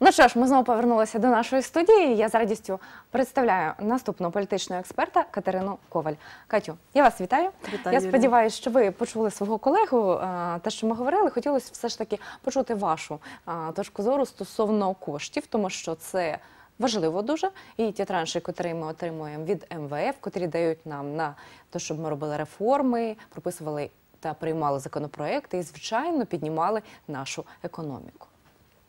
Ну що ж, ми знову повернулися до нашої студії. Я з радістю представляю наступного політичного експерта Катерину Коваль. Катю, я вас вітаю. Вітаю, я сподіваюся, що ви почули свого колегу. е, Те, що ми говорили, хотілося все ж таки почути вашу е, точку зору стосовно коштів, тому що це. Важливо дуже, і ті транші, котрі ми отримуємо від МВФ, котрі дають нам на те, щоб ми робили реформи, прописували та приймали законопроекти і, звичайно, піднімали нашу економіку.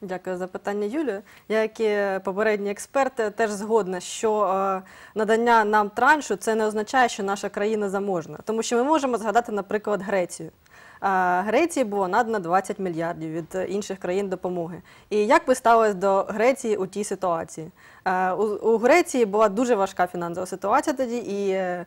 Дякую за питання, Юлію. Я, як і попередній експерт, е, теж згодна, що е, надання нам траншу це не означає, що наша країна заможна. Тому що ми можемо згадати, наприклад, Грецію. Е, Греції було надано 20 мільярдів від інших країн допомоги. І як ви ставились до Греції у тій ситуації? Е, У, Греції була дуже важка фінансова ситуація тоді, і е,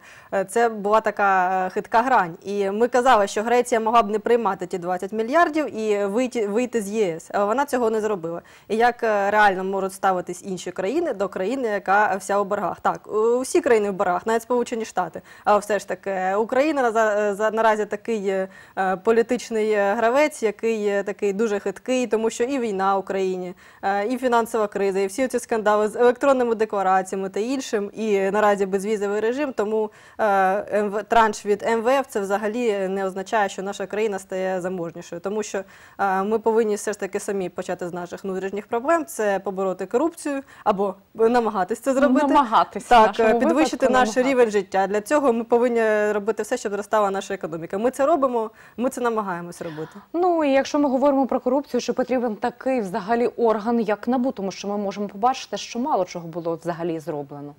це була така е, хитка грань. І ми казали, що Греція могла б не приймати ті 20 мільярдів і вийти, вийти з ЄС, але вона цього не зробила. І як реально можуть ставитись інші країни до країни, яка вся у боргах? Так, усі країни в боргах, навіть Сполучені Штати. Але все ж таки, Україна за- за- наразі такий політичний гравець, який такий дуже хиткий, тому що і війна в Україні, і фінансова криза, і всі ці скандали з електронними деклараціями та іншим, і наразі безвізовий режим. Тому е, МВ транш від МВФ це взагалі не означає, що наша країна стає заможнішою, тому що е, ми повинні все ж таки самі почати з наших внутрішніх проблем. Це побороти корупцію або намагатись це зробити. намагатися, так, е, підвищити наш намагатися. рівень життя. Для цього ми повинні робити все, щоб зростала наша економіка. Ми це робимо, ми це намагаємось робити. Ну і якщо ми говоримо про корупцію, що потрібен такий взагалі орган, як НАБУ, тому що ми можемо побачити, що мало чого було взагалі зроблено.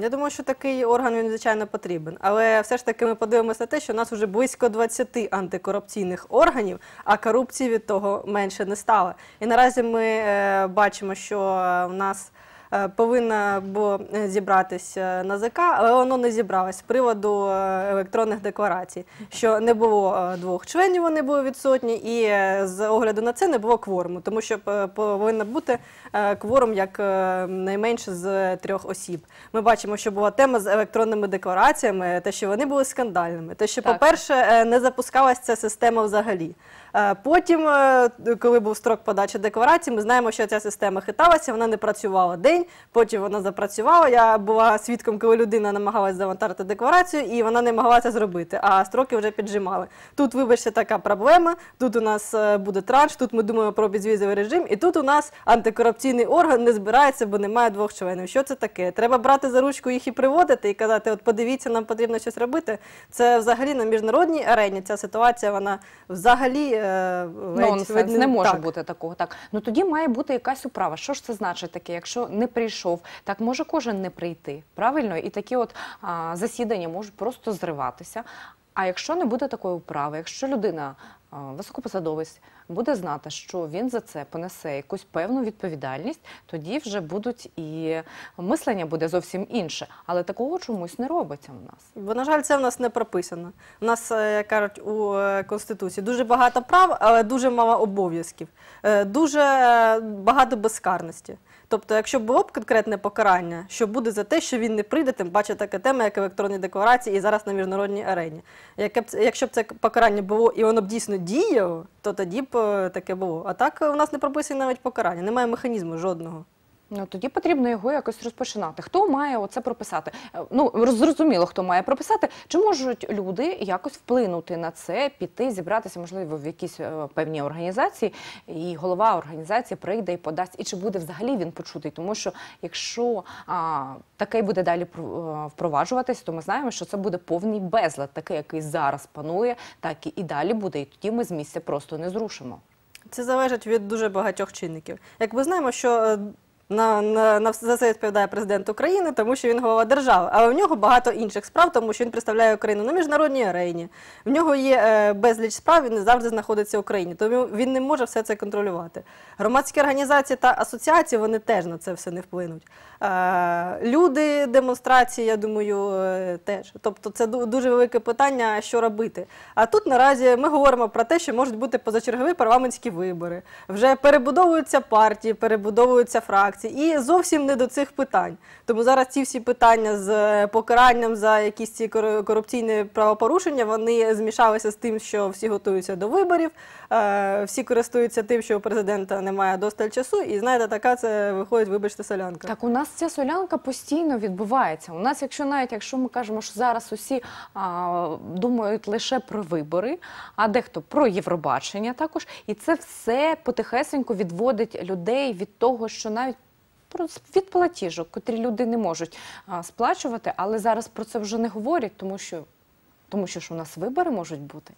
Я думаю, що такий орган він звичайно потрібен. Але все ж таки ми подивимося на те, що у нас вже близько 20 антикорупційних органів, а корупції від того менше не стало. І наразі ми е, бачимо, що в нас. Е, Повинна було е, зібратися НАЗК, але воно не зібралось з приводу е, електронних декларацій, що не було двох членів, вони були відсутні, і з огляду на це не було кворуму, тому що повинно бути кворум як найменше з трьох осіб. Ми бачимо, що була тема з електронними деклараціями, те, що вони були скандальними, те, що, по-перше, не запускалася ця система взагалі. Е, Потім, е, коли був строк подачі декларацій, ми знаємо, що ця система хиталася, вона не працювала день, потім вона запрацювала. Я була свідком, коли людина намагалась завантажити декларацію, і вона не могла це зробити, а строки вже піджимали. Тут, вибачте, така проблема. Тут у нас е, буде транш, тут ми думаємо про безвізовий режим, і тут у нас антикорупційний орган не збирається, бо немає двох членів. Що це таке? Треба брати за ручку їх і приводити і казати: от подивіться, нам потрібно щось робити. Це взагалі на міжнародній арені. Ця ситуація вона взагалі Нонсенс, ледь не може так. бути такого. Так ну тоді має бути якась управа. Що ж це значить таке? Якщо не прийшов, так може кожен не прийти. Правильно? І такі от а, засідання можуть просто зриватися. А якщо не буде такої управи, якщо людина а, високопосадовець буде знати, що він за це понесе якусь певну відповідальність, тоді вже будуть і мислення буде зовсім інше. Але такого чомусь не робиться у нас. Бо, на жаль, це в нас не прописано. У нас, е, як кажуть, у е, Конституції дуже багато прав, але дуже мало обов'язків, Е, дуже багато безкарності. Тобто, якщо було б конкретне покарання, що буде за те, що він не прийде, тим паче така тема, як електронні декларації, і зараз на міжнародній арені. Якщо б це покарання було і воно б дійсно діяло, то тоді б таке було. А так е, у нас не прописані навіть покарання, немає механізму жодного. Ну тоді потрібно його якось розпочинати. Хто має оце прописати? Е, Ну зрозуміло, хто має прописати. Чи можуть люди якось вплинути на це, піти, зібратися, можливо, в якісь е, певні організації, і голова організації прийде і подасть. І чи буде взагалі він почутий? Тому що якщо а, таке буде далі е, впроваджуватись, то ми знаємо, що це буде повний безлад, такий, який зараз панує, так і- далі буде. І тоді ми з місця просто не зрушимо. Це залежить від дуже багатьох чинників. Як ми знаємо, що на, на, на за це відповідає президент України, тому що він голова держави. Але в нього багато інших справ, тому що він представляє Україну на міжнародній арені. В нього є е, безліч справ, він не завжди знаходиться в Україні, тому він не може все це контролювати. Громадські організації та асоціації вони теж на це все не вплинуть. Е, люди, демонстрації, я думаю, е, теж. Тобто це дуже велике питання, що робити. А тут наразі ми говоримо про те, що можуть бути позачергові парламентські вибори. Вже перебудовуються партії, перебудовуються фракції. Фракції, і зовсім не до цих питань. Тому зараз ці всі питання з е, покаранням за якісь ці кор- корупційні правопорушення вони змішалися з тим, що всі готуються до виборів, е, всі користуються тим, що у президента немає досталь часу, і знаєте, така це виходить, вибачте, солянка. Так, у нас ця солянка постійно відбувається. У нас, якщо навіть якщо ми кажемо, що зараз усі а, думають лише про вибори, а дехто про Євробачення також, і це все потихесенько відводить людей від того, що навіть від платіжок, котрі люди не можуть сплачувати, але зараз про це вже не говорять, тому що тому що ж у нас вибори можуть бути.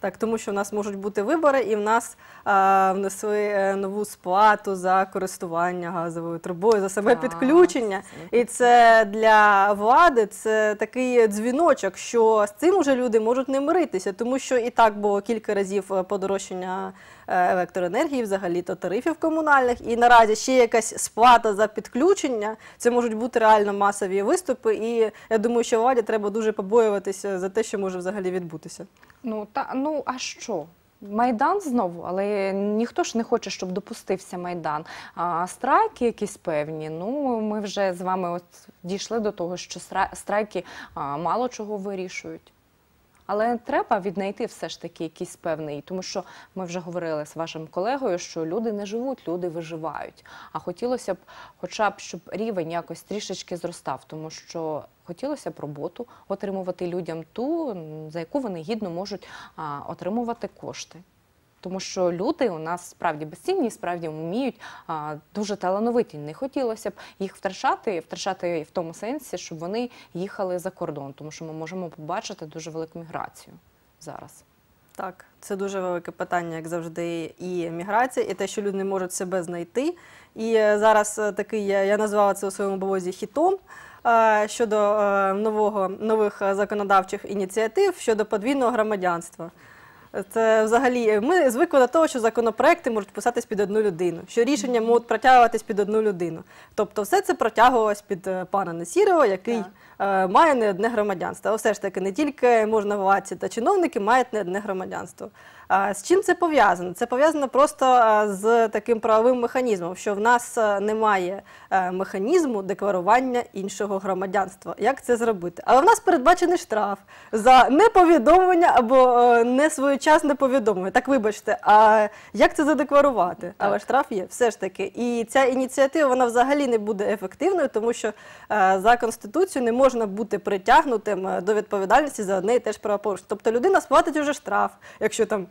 Так, тому що в нас можуть бути вибори, і в нас а, внесли е, нову сплату за користування газовою трубою, за себе Так, підключення. І це для влади це такий дзвіночок, що з цим уже люди можуть не миритися, тому що і так було кілька разів е, подорожчання електроенергії, взагалі то тарифів комунальних, і наразі ще якась сплата за підключення. Це можуть бути реально масові виступи. І я думаю, що владі треба дуже побоюватися за те, що може взагалі відбутися. Ну та ну а що? Майдан знову, але ніхто ж не хоче, щоб допустився майдан. А страйки якісь певні. Ну ми вже з вами от дійшли до того, що стра- страйки мало чого вирішують. Але треба віднайти все ж таки якийсь певний, тому що ми вже говорили з вашим колегою, що люди не живуть, люди виживають. А хотілося б, хоча б, щоб рівень якось трішечки зростав, тому що хотілося б роботу отримувати людям ту, за яку вони гідно можуть а, отримувати кошти. Тому що люди у нас справді безцінні, справді вміють а, дуже талановиті. Не хотілося б їх втрачати, втрачати в тому сенсі, щоб вони їхали за кордон, тому що ми можемо побачити дуже велику міграцію зараз. Так, це дуже велике питання, як завжди, і міграція, і те, що люди не можуть себе знайти. І е, зараз е, такий я, назвала це у своєму блозі хітом е, щодо нового нових законодавчих ініціатив щодо подвійного громадянства. Це взагалі ми звикли до того, що законопроекти можуть писатись під одну людину, що рішення можуть протягуватись під одну людину. Тобто, все це протягувалось під е, пана Несірова, який е, має не одне громадянство. Але все ж таки не тільки можна можновладці та чиновники мають не одне громадянство. З чим це пов'язано? Це пов'язано просто з таким правовим механізмом, що в нас немає е, механізму декларування іншого громадянства. Як це зробити? Але в нас передбачений штраф за неповідомлення або е, несвоєчасне повідомлення. Так вибачте, а як це задекларувати? Але штраф є, все ж таки. І ця ініціатива вона взагалі не буде ефективною, тому що е, за конституцією не можна бути притягнутим до відповідальності за одне і те ж правопорушення. Тобто людина сплатить уже штраф, якщо там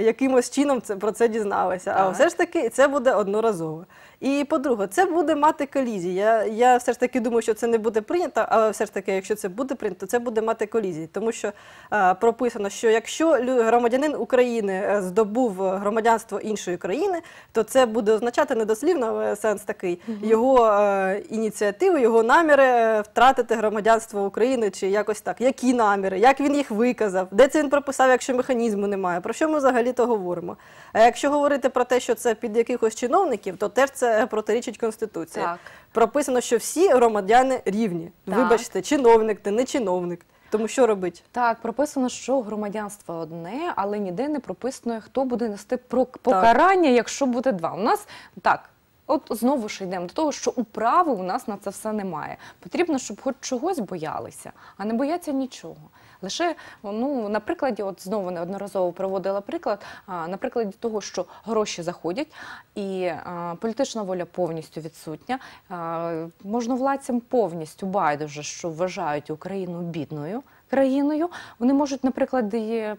якимось чином це про це дізналася. А все ж таки це буде одноразово. І по-друге, це буде мати колізії. Я, я все ж таки думаю, що це не буде прийнято, але все ж таки, якщо це буде прийнято, це буде мати колізії. Тому що е, прописано, що якщо громадянин України е, здобув е, громадянство іншої країни, то це буде означати недослівно, сенс такий його е, ініціативи, його наміри е, втратити громадянство України чи якось так. Які наміри, як він їх виказав, де це він прописав, якщо механізму немає. Про що ми взагалі то говоримо? А якщо говорити про те, що це під якихось чиновників, то теж це протирічить Конституції. Так. Прописано, що всі громадяни рівні. Так. Вибачте, чиновник ти не чиновник. Тому що робить? Так, прописано, що громадянство одне, але ніде не прописано, хто буде нести покарання, якщо буде два. У нас так. От знову ж йдемо до того, що управи у нас на це все немає. Потрібно, щоб хоч чогось боялися, а не бояться нічого. Лише ну на прикладі, от знову неодноразово проводила приклад. На прикладі того, що гроші заходять, і політична воля повністю відсутня. А, можновладцям повністю байдуже, що вважають Україну бідною країною. Вони можуть, наприклад,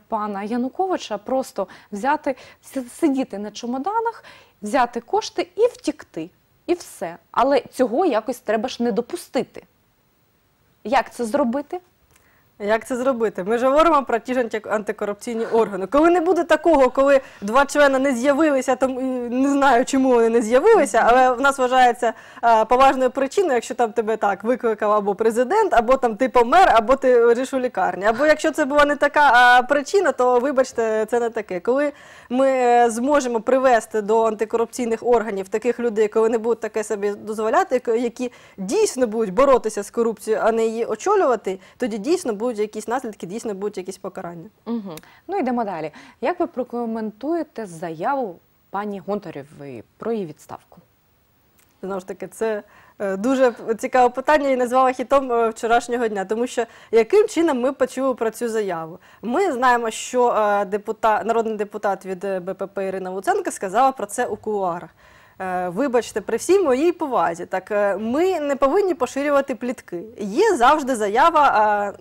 пана Януковича просто взяти, сидіти на чемоданах, взяти кошти і втікти. І все. Але цього якось треба ж не допустити. Як це зробити? Як це зробити? Ми ж говоримо про ті ж анти- антикорупційні органи. Коли не буде такого, коли два члени не з'явилися, і не знаю, чому вони не з'явилися, але в нас вважається поважною причиною, якщо там тебе так викликав або президент, або там ти помер, або ти лежиш у лікарні. Або якщо це була не така а, причина, то вибачте, це не таке. Коли ми е, зможемо привести до антикорупційних органів таких людей, коли не будуть таке собі дозволяти, які дійсно будуть боротися з корупцією, а не її очолювати, тоді дійсно будуть якісь наслідки, дійсно будуть якісь покарання. Угу. Ну йдемо далі. Як ви прокоментуєте заяву пані Гонтарєвої про її відставку? Знову ж таки, це е, дуже цікаве питання і назвала хітом е, вчорашнього дня, тому що яким чином ми почули про цю заяву? Ми знаємо, що е, депутат, народний депутат від БПП Ірина Луценко сказала про це у кулуарах. Вибачте, при всій моїй повазі, так ми не повинні поширювати плітки. Є завжди заява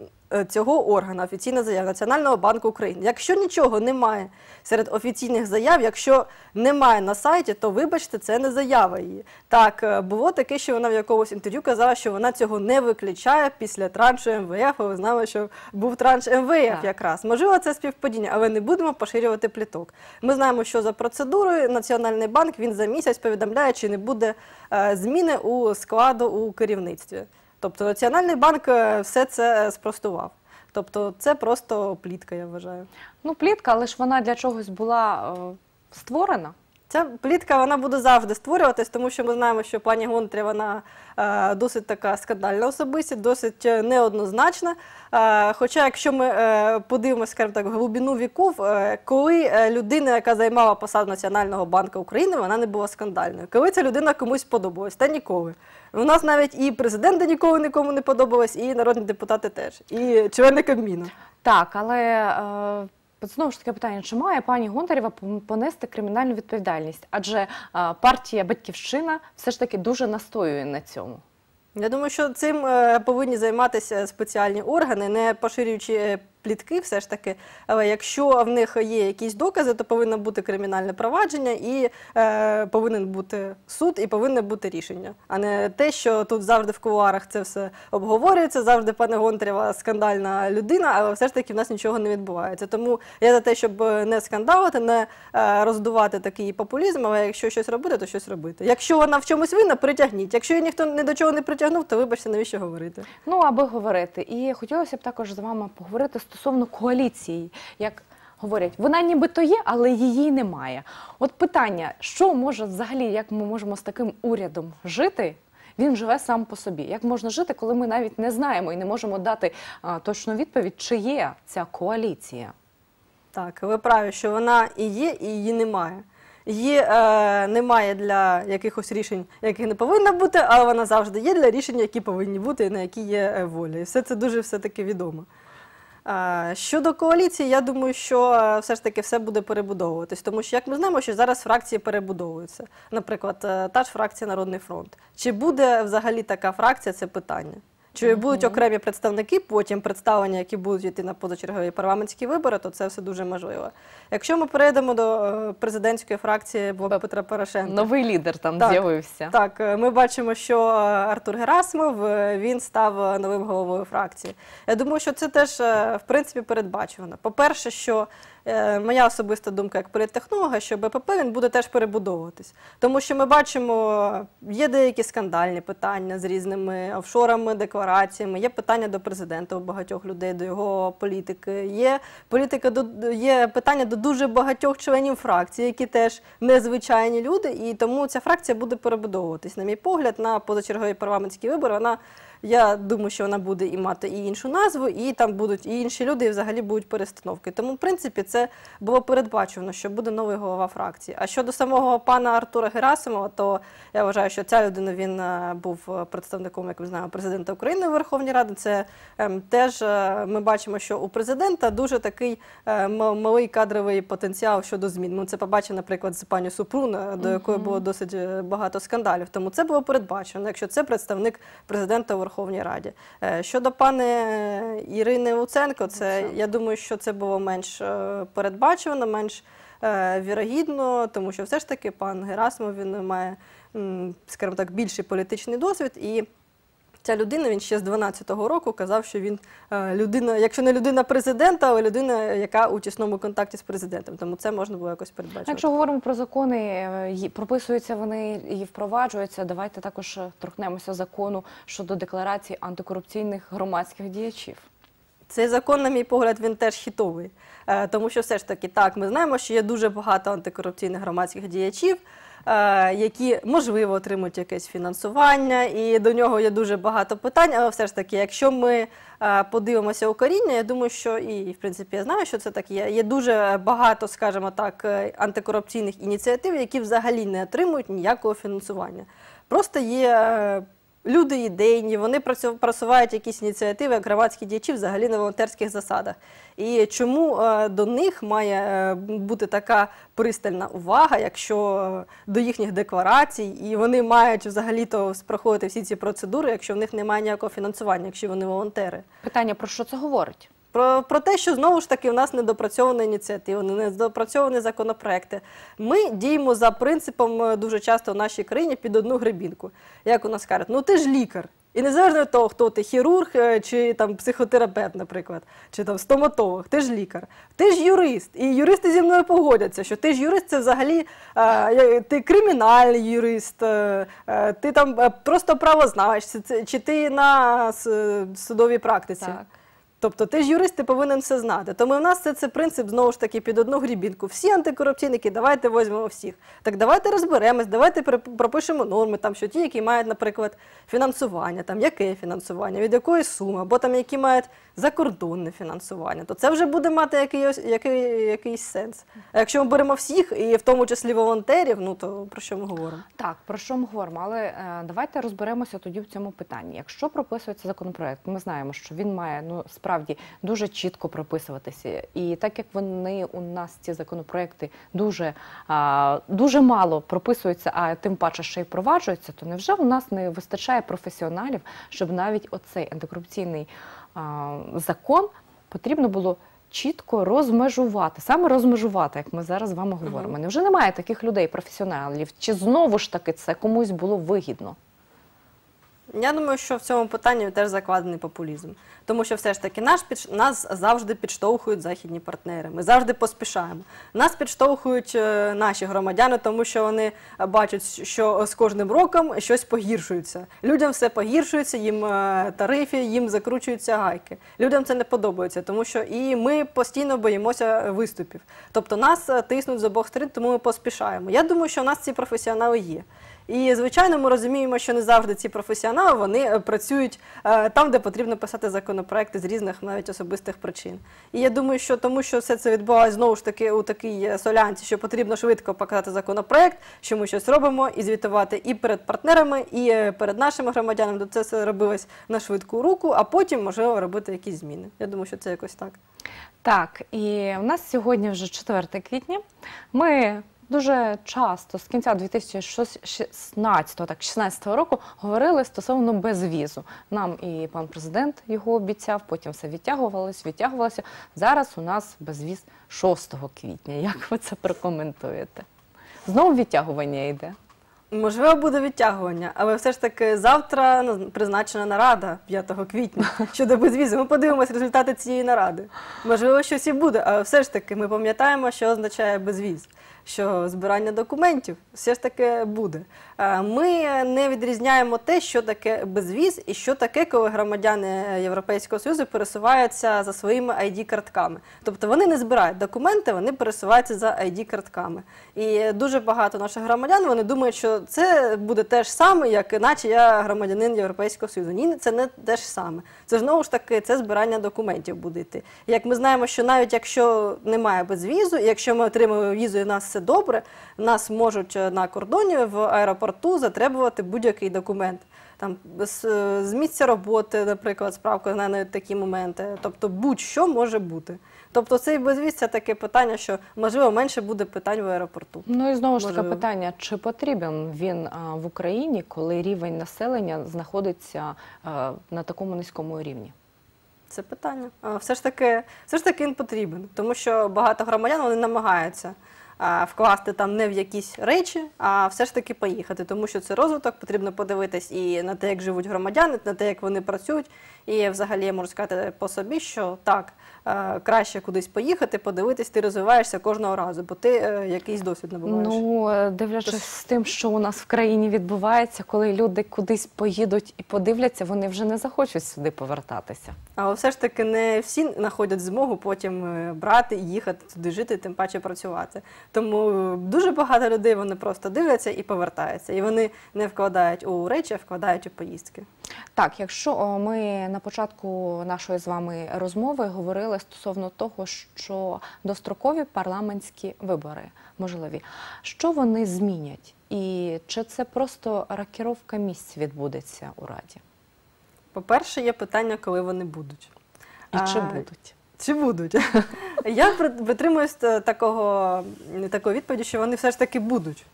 цього органу, офіційна заява Національного банку України. Якщо нічого немає серед офіційних заяв, якщо немає на сайті, то вибачте, це не заява її. Так, е, було таке, що вона в якомусь інтерв'ю казала, що вона цього не виключає після траншу МВФ. А ви знали, що був транш МВФ Так. якраз. Можливо, це співпадіння, але не будемо поширювати пліток. Ми знаємо, що за процедурою Національний банк він за місяць повідомляє, чи не буде е, зміни у складу у керівництві. Тобто Національний банк е, все це спростував. Тобто це просто плітка, я вважаю. Ну, плітка, але ж вона для чогось була е, створена. Ця плітка вона буде завжди створюватись, тому що ми знаємо, що пані Гонтря вона е, досить така скандальна особистість, досить е, неоднозначна. Е, хоча, якщо ми подивимося, скажімо так, глибину віків, е, коли людина, яка займала посаду Національного банку України, вона не була скандальною. Коли ця людина комусь подобалась, та ніколи. У нас навіть і президенти ніколи нікому не подобалось, і народні депутати теж, і члени Кабміну. Так, але знову ж таки питання: чи має пані Гонтарєва понести кримінальну відповідальність? Адже е, партія Батьківщина все ж таки дуже настоює на цьому. Я думаю, що цим е, повинні займатися спеціальні органи, не поширюючи е, плітки, все ж таки. Але якщо в них є якісь докази, то повинно бути кримінальне провадження і е, повинен бути суд, і повинне бути рішення, а не те, що тут завжди в кулуарах це все обговорюється. Завжди пане Гонтарєва скандальна людина, але все ж таки в нас нічого не відбувається. Тому я за те, щоб не скандалити, не е, роздувати такий популізм. Але якщо щось робити, то щось робити. Якщо вона в чомусь винна, притягніть. Якщо її ніхто ні до чого не притягнув, то вибачте, навіщо говорити. Ну, аби говорити. І хотілося б також з вами поговорити стосовно коаліції. Як говорять, вона нібито є, але її немає. От питання: що може взагалі, як ми можемо з таким урядом жити? Він живе сам по собі. Як можна жити, коли ми навіть не знаємо і не можемо дати а, точну відповідь, чи є ця коаліція? Так, ви праві, що вона і є, і її немає. Її е, немає для якихось рішень, яких не повинно бути, але вона завжди є для рішень, які повинні бути і на які є е, воля. І все це дуже все-таки відомо. Щодо коаліції, я думаю, що е, все ж таки все буде перебудовуватись, тому що як ми знаємо, що зараз фракції перебудовуються. Наприклад, е, та ж фракція Народний фронт. Чи буде взагалі така фракція? Це питання. Чи будуть окремі представники, потім представлення, які будуть йти на позачергові парламентські вибори, то це все дуже можливо. Якщо ми перейдемо до е, президентської фракції Блоку Петра Порошенка, Новий лідер там Так. з'явився. так, е, ми бачимо, що е, Артур Герасимов він став новим головою фракції. Я думаю, що це теж в принципі передбачувано. По-перше, що е, моя особиста думка як політтехнолога, що БПП він буде теж перебудовуватись. Тому що ми бачимо, е, є деякі скандальні питання з різними офшорами, деклараціями, є питання до президента у багатьох людей, до його політики, є політика до є питання до дуже багатьох членів фракції, які теж незвичайні люди, і тому ця фракція буде перебудовуватись. На мій погляд, на позачергові парламентські вибори вона. Я думаю, що вона буде і мати і іншу назву, і там будуть і інші люди, і взагалі будуть перестановки. Тому, в принципі, це було передбачено, що буде новий голова фракції. А щодо самого пана Артура Герасимова, то я вважаю, що ця людина він е, був представником, як ми знаємо, президента України в Верховній Раді. Це ем, теж е, ми бачимо, що у президента дуже такий е, малий кадровий потенціал щодо змін. Ми це побачили, наприклад, з пані Супрун, е, до якої було досить е, багато скандалів. Тому це було передбачено, якщо це представник президента у Верховній Раді. Е, Щодо пани е, Ірини Луценко, це я думаю, що це було менш е, передбачено, менш вірогідно, тому що все ж таки пан Герасимов він має, скажімо так, більший політичний досвід і. Ця людина він ще з 12-го року казав, що він е, людина, якщо не людина президента, але людина, яка у тісному контакті з президентом. Тому це можна було якось передбачити. Якщо говоримо про закони, е, прописуються вони і впроваджуються. Давайте також е, торкнемося закону щодо декларації антикорупційних громадських діячів. Цей закон, на мій погляд, він теж хітовий. Тому що все ж таки, так, ми знаємо, що є дуже багато антикорупційних громадських діячів, які, можливо, отримують якесь фінансування, і до нього є дуже багато питань. Але все ж таки, якщо ми е, подивимося у коріння, я думаю, що і, в принципі, я знаю, що це так є. Є дуже багато, скажімо так, е, антикорупційних ініціатив, які взагалі не отримують ніякого фінансування. Просто є е, люди ідейні, вони просувають якісь ініціативи, як громадські діячі взагалі на волонтерських засадах. І чому е, до них має е, бути така пристальна увага, якщо е, до їхніх декларацій, і вони мають взагалі-то проходити всі ці процедури, якщо в них немає ніякого фінансування, якщо вони волонтери. Питання про що це говорить? Про, про те, що знову ж таки у нас недопрацьована ініціатива, недопрацьовані законопроекти. Ми діємо за принципом е, дуже часто в нашій країні під одну гребінку. Як у нас кажуть, ну ти ж лікар. І незалежно від того, хто ти хірург е, чи там психотерапевт, наприклад, чи там стоматолог, ти ж лікар, ти ж юрист. І юристи зі мною погодяться, що ти ж юрист це взагалі е, ти кримінальний юрист, ти там просто правознавець, чи ти на судовій практиці. Так. Тобто ти ж юрист, ти повинен все знати. Тому в нас це, це принцип знову ж таки під одну грібінку. Всі антикорупційники, давайте візьмемо всіх. Так давайте розберемось, давайте пропишемо норми, там, що ті, які мають, наприклад, фінансування, там яке фінансування, від якої суми, або там які мають закордонне фінансування, то це вже буде мати якийсь, який, якийсь сенс. А якщо ми беремо всіх, і в тому числі волонтерів, ну то про що ми говоримо? Так, про що ми говоримо? Але е, давайте розберемося тоді в цьому питанні. Якщо прописується законопроект, ми знаємо, що він має ну справді дуже чітко прописуватися. І так як вони у нас ці законопроекти дуже, а, дуже мало прописуються, а тим паче ще й впроваджуються, то невже у нас не вистачає професіоналів, щоб навіть оцей антикорупційний а, закон потрібно було. Чітко розмежувати, саме розмежувати, як ми зараз з вами говоримо. Невже немає таких людей, професіоналів? Чи знову ж таки це комусь було вигідно? Я думаю, що в цьому питанні теж закладений популізм. Тому що все ж таки наш підш- нас завжди підштовхують західні партнери. Ми завжди поспішаємо. Нас підштовхують е, наші громадяни, тому що вони бачать, що з кожним роком щось погіршується. Людям все погіршується, їм е, тарифи, їм закручуються гайки. Людям це не подобається, тому що і ми постійно боїмося виступів. Тобто нас е, тиснуть з обох сторін, тому ми поспішаємо. Я думаю, що в нас ці професіонали є. І звичайно, ми розуміємо, що не завжди ці професіонали вони е, працюють е, там, де потрібно писати законопроекти з різних навіть особистих причин. І я думаю, що тому, що все це відбувалося знову ж таки у такій е, солянці, що потрібно швидко показати законопроект, що ми щось робимо, і звітувати і перед партнерами, і перед нашими громадянами. Це все робилось на швидку руку, а потім можливо робити якісь зміни. Я думаю, що це якось так. Так, і у нас сьогодні вже 4 квітня. Ми дуже часто з кінця 2016 так, 16 року говорили стосовно безвізу. Нам і пан президент його обіцяв, потім все відтягувалось, відтягувалося. Зараз у нас безвіз 6 квітня. Як ви це прокоментуєте? Знову відтягування йде. Можливо, буде відтягування, але все ж таки завтра ну, призначена нарада 5 квітня щодо безвізу. Ми подивимося результати цієї наради. Можливо, щось і буде, але все ж таки ми пам'ятаємо, що означає безвіз. Що збирання документів все ж таки буде. Е, Ми не відрізняємо те, що таке безвіз і що таке, коли громадяни Європейського Союзу пересуваються за своїми ID-картками. Тобто вони не збирають документи, вони пересуваються за ID-картками. І дуже багато наших громадян вони думають, що це буде те ж саме, як іначе я громадянин Європейського Союзу. Ні, це не те ж саме. Це знову ж таки це збирання документів буде йти. Як ми знаємо, що навіть якщо немає безвізу, якщо ми отримуємо візу і нас все добре, нас можуть е, на кордоні в аеропорту затребувати будь-який документ. Там з, е, з місця роботи, наприклад, справка на навіть такі моменти. Тобто будь-що може бути. Тобто цей безвіз це таке питання, що можливо менше буде питань в аеропорту. Ну і знову ж Можливо. питання: чи потрібен він а, в Україні, коли рівень населення знаходиться а, на такому низькому рівні? Це питання. А, Все ж таки, все ж таки він потрібен, тому що багато громадян вони намагаються вкласти там не в якісь речі, а все ж таки поїхати, тому що це розвиток, потрібно подивитись і на те, як живуть громадяни, на те, як вони працюють. І взагалі я можу сказати по собі, що так, е, краще кудись поїхати, подивитись, ти розвиваєшся кожного разу, бо ти е, якийсь досвід набуваєш. Ну, е, дивлячись з тим, що у нас в країні відбувається, коли люди кудись поїдуть і подивляться, вони вже не захочуть сюди повертатися. Але все ж таки не всі знаходять змогу потім брати їхати туди жити, тим паче працювати. Тому е, дуже багато людей вони просто дивляться і повертаються. І вони не вкладають у речі, а вкладають у поїздки. Так, якщо ми на початку нашої з вами розмови говорили стосовно того, що дострокові парламентські вибори можливі, що вони змінять? І чи це просто рокіровка місць відбудеться у Раді? По-перше, є питання, коли вони будуть. І чи будуть? Чи будуть? Я притримуюсь такого, такої відповіді, що вони все ж таки будуть.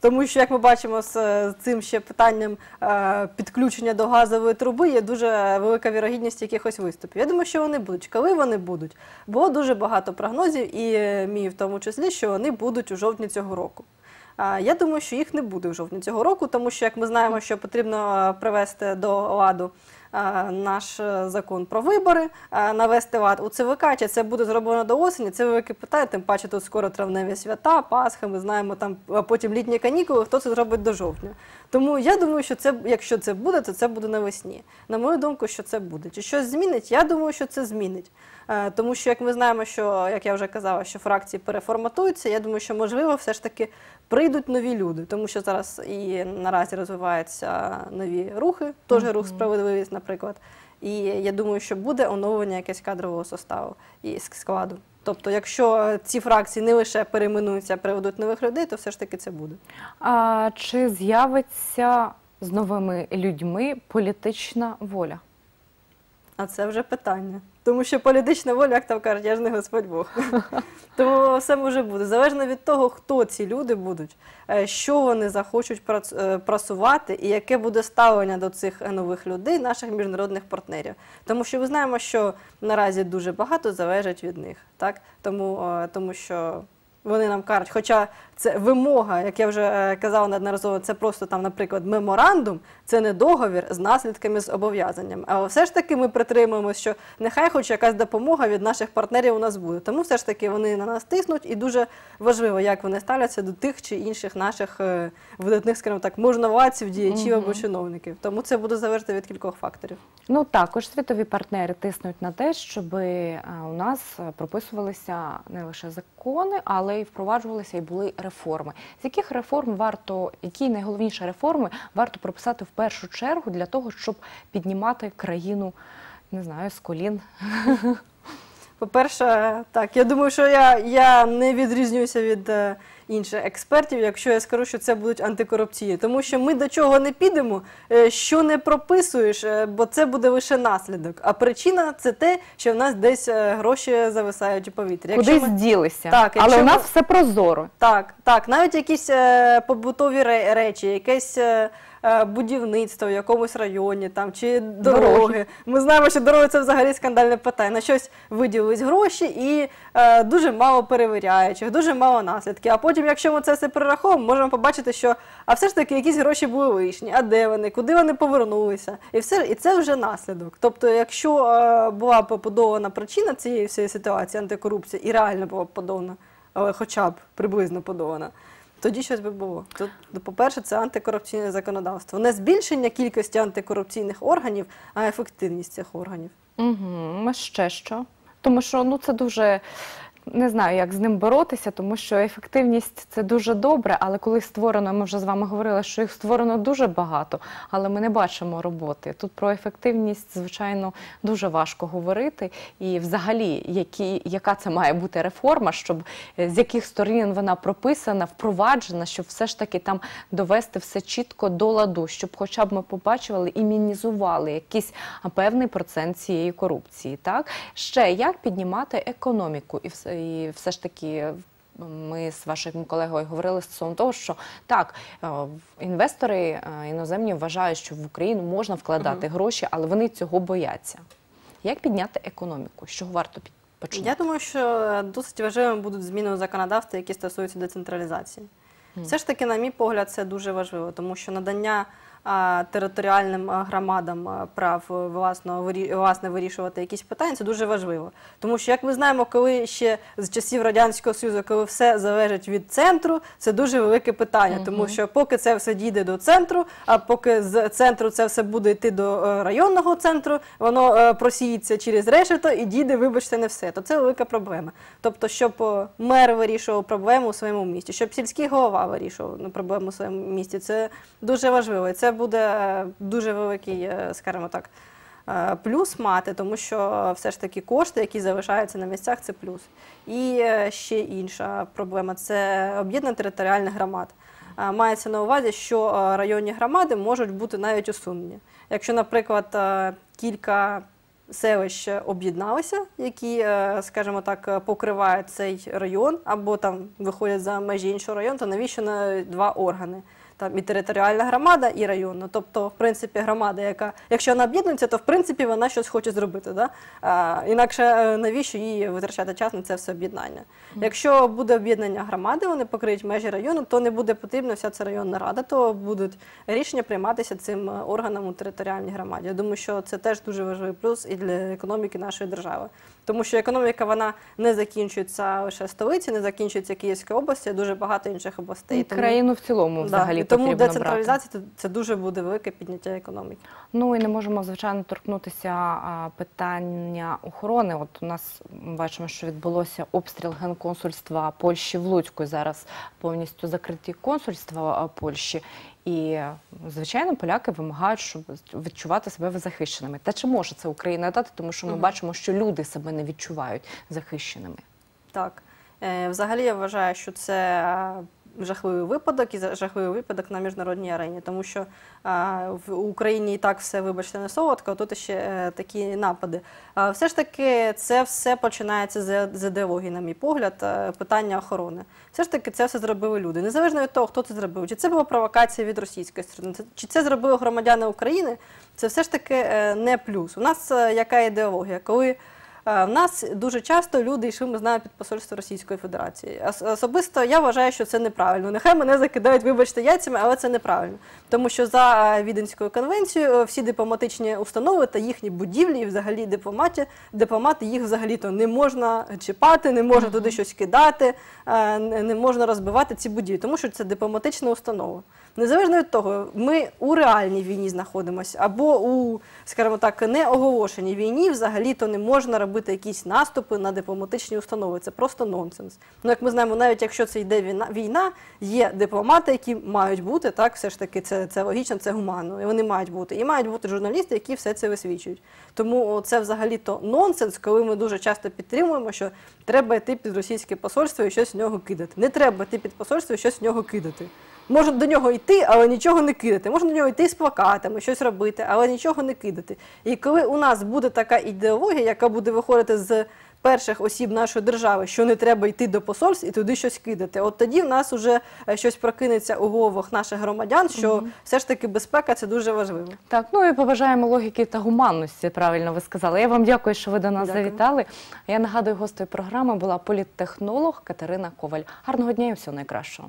Тому що, як ми бачимо, з цим ще питанням е, підключення до газової труби є дуже велика вірогідність якихось виступів. Я думаю, що вони будуть. Коли вони будуть? Було дуже багато прогнозів, і мій в тому числі, що вони будуть у жовтні цього року. Я думаю, що їх не буде в жовтні цього року, тому що, як ми знаємо, що потрібно е, привести до ладу наш е, закон про вибори, е, навести лад у ЦВК, чи це буде зроблено до осені, це велике питання, тим паче тут скоро травневі свята, Пасха, ми знаємо там потім літні канікули, хто це зробить до жовтня. Тому я думаю, що це, якщо це буде, то це буде навесні. На мою думку, що це буде. Чи щось змінить? Я думаю, що це змінить. Е, Тому що, як ми знаємо, що, як я вже казала, що фракції переформатуються, я думаю, що можливо все ж таки прийдуть нові люди, тому що зараз і наразі розвиваються нові рухи, теж рух справедливість, наприклад. І я думаю, що буде оновлення якесь кадрового составу і складу. Тобто, якщо ці фракції не лише перейменуються, а приведуть нових людей, то все ж таки це буде. А чи з'явиться з новими людьми політична воля? А це вже питання. Тому що політична воля, як там кажуть, я ж не Господь Бог. Тому все може бути. Залежно від того, хто ці люди будуть, е, що вони захочуть прац- е, просувати, і яке буде ставлення до цих нових людей, наших міжнародних партнерів. Тому що ми знаємо, що наразі дуже багато залежить від них. Так? Тому, е, тому що вони нам кажуть, хоча це вимога, як я вже е, казала неодноразово, це просто там, наприклад, меморандум, це не договір з наслідками з обов'язаннями. Але все ж таки ми притримуємося, що нехай хоч якась допомога від наших партнерів у нас буде. Тому все ж таки вони на нас тиснуть, і дуже важливо, як вони ставляться до тих чи інших наших е, видатних, скажімо так, можновладців, діячів або чиновників. Тому це буде залежати від кількох факторів. Ну також світові партнери тиснуть на те, щоб е, у нас прописувалися не лише закони, але й впроваджувалися і були реформи. З яких реформ варто, які найголовніші реформи варто прописати в першу чергу для того, щоб піднімати країну, не знаю, з колін? По-перше, так, я думаю, що я, я не відрізнююся від е, інших експертів, якщо я скажу, що це будуть антикорупційні. Тому що ми до чого не підемо, е, що не прописуєш, е, бо це буде лише наслідок. А причина це те, що в нас десь е, гроші зависають у повітрі. Якщо Кудись ми- ділися. Так, Але у нас ми- все прозоро. Так, так, навіть якісь побутові речі, якесь будівництво в якомусь районі там, чи дороги. Дороги. Ми знаємо, що дороги це взагалі скандальне питання. На щось виділились гроші і е, дуже мало перевіряючих, дуже мало наслідків. А потім, якщо ми це все перераховуємо, можемо побачити, що а все ж таки якісь гроші були лишні, а де вони, куди вони повернулися. І все, і це вже наслідок. Тобто, якщо е, була побудована причина цієї всієї ситуації антикорупції, і реально була подована, але хоча б приблизно подована, тоді щось би було. Тут, ну, по-перше, це антикорупційне законодавство. Не збільшення кількості антикорупційних органів, а ефективність цих органів. Угу. Ще що? Тому що ну це дуже. Не знаю, як з ним боротися, тому що ефективність це дуже добре, але коли створено, ми вже з вами говорили, що їх створено дуже багато, але ми не бачимо роботи. Тут про ефективність, звичайно, дуже важко говорити. І взагалі, які, яка це має бути реформа, щоб е, з яких сторін вона прописана, впроваджена, щоб все ж таки там довести все чітко до ладу, щоб хоча б ми побачили і мінізували якийсь певний процент цієї корупції. Так ще як піднімати економіку, і все, і все ж таки. Ми з вашим колегою говорили стосовно того, що так, е, інвестори е, іноземні вважають, що в Україну можна вкладати гроші, але вони цього бояться. Як підняти економіку? Чого варто починати? Я думаю, що досить важливими будуть зміни у законодавстві, які стосуються децентралізації. Все ж таки, на мій погляд, це дуже важливо, тому що надання територіальним громадам прав е, власно, власне вирішувати якісь питання, це дуже важливо. Тому що, як ми знаємо, коли ще з часів Радянського Союзу, коли все залежить від центру, це дуже велике питання, тому що поки це все дійде до центру, а поки з центру це все буде йти до е, районного центру, воно е, просіється через решето і дійде, вибачте, не все. То це велика проблема. Тобто, щоб мер вирішував проблему у своєму місті, щоб сільський голова вирішував ну, проблему у своєму місті, це дуже важливо. І це буде е, дуже великий, е, скажімо так. е, Плюс мати, тому що все ж таки кошти, які залишаються на місцях, це плюс. І ще інша проблема це об'єднання територіальних громад. мається на увазі, що районні громади можуть бути навіть усунені. Якщо, наприклад, кілька селищ об'єдналися, які, скажімо так, покривають цей район, або там виходять за межі іншого району, то навіщо на два органи? Там і територіальна громада, і районна. Тобто, в принципі, громада, яка, якщо вона об'єднується, то в принципі вона щось хоче зробити. Да? А, інакше е, навіщо їй витрачати час на це все об'єднання? Якщо буде об'єднання громади, вони покриють межі району, то не буде потрібна вся ця районна рада, то будуть рішення прийматися цим е, органом у територіальній громаді. Я думаю, що це теж дуже важливий плюс і для економіки нашої держави. Тому що економіка вона не закінчується лише столиці, не закінчується Київської області, а дуже багато інших областей. І країну в цілому Да, взагалі і тому потрібно децентралізація це, це дуже буде велике підняття економіки. Ну і не можемо звичайно торкнутися питання охорони. От у нас бачимо, що відбулося обстріл генконсульства Польщі в Луцьку. Зараз повністю закриті консульства Польщі. І звичайно, поляки вимагають, щоб відчувати себе захищеними. Та чи може це Україна дати? Тому що ми угу. бачимо, що люди себе не відчувають захищеними. Так. Е, Взагалі я вважаю, що це жахливий випадок і жахливий випадок на міжнародній арені, тому що е, в Україні і так все, вибачте, не солодко, а тут ще е, такі напади. Е, Все ж таки, це все починається з з ідеології, на мій погляд, е, питання охорони. Все ж таки, це все зробили люди. Незалежно від того, хто це зробив, чи це була провокація від російської сторони, чи це зробили громадяни України, це все ж таки е, не плюс. У нас е, яка ідеологія? Коли В нас дуже часто люди йшли, ми знаємо, під посольство Російської Федерації. Ос- Особисто я вважаю, що це неправильно. Нехай мене закидають, вибачте, яйцями, але це неправильно. Тому що за е, Віденською конвенцією е, всі дипломатичні установи та їхні будівлі, і взагалі дипломаті, дипломати їх взагалі-то не можна чіпати, не можна туди щось кидати, е, не можна розбивати ці будівлі, тому що це дипломатична установа. Незалежно від того, ми у реальній війні знаходимося або у, скажімо так, неоголошеній війні, взагалі-то не можна робити якісь наступи на дипломатичні установи. Це просто нонсенс. Ну, як ми знаємо, навіть якщо це йде війна, війна, є дипломати, які мають бути, так, все ж таки, це, це логічно, це гуманно, і вони мають бути. І мають бути журналісти, які все це висвічують. Тому це взагалі-то нонсенс, коли ми дуже часто підтримуємо, що треба йти під російське посольство і щось в нього кидати. Не треба йти під посольство і щось в нього кидати. Можна до нього йти, але нічого не кидати. Можна до нього йти з плакатами, щось робити, але нічого не кидати. І коли у нас буде така ідеологія, яка буде виходити з перших осіб нашої держави, що не треба йти до посольств і туди щось кидати, от тоді в нас вже е, щось прокинеться у головах наших громадян, що все ж таки безпека це дуже важливо. Так, ну і побажаємо логіки та гуманності, правильно ви сказали. Я вам дякую, що ви до нас Дякую. завітали. Я нагадую, гостею програми була політтехнолог Катерина Коваль. Гарного дня і всього найкращого.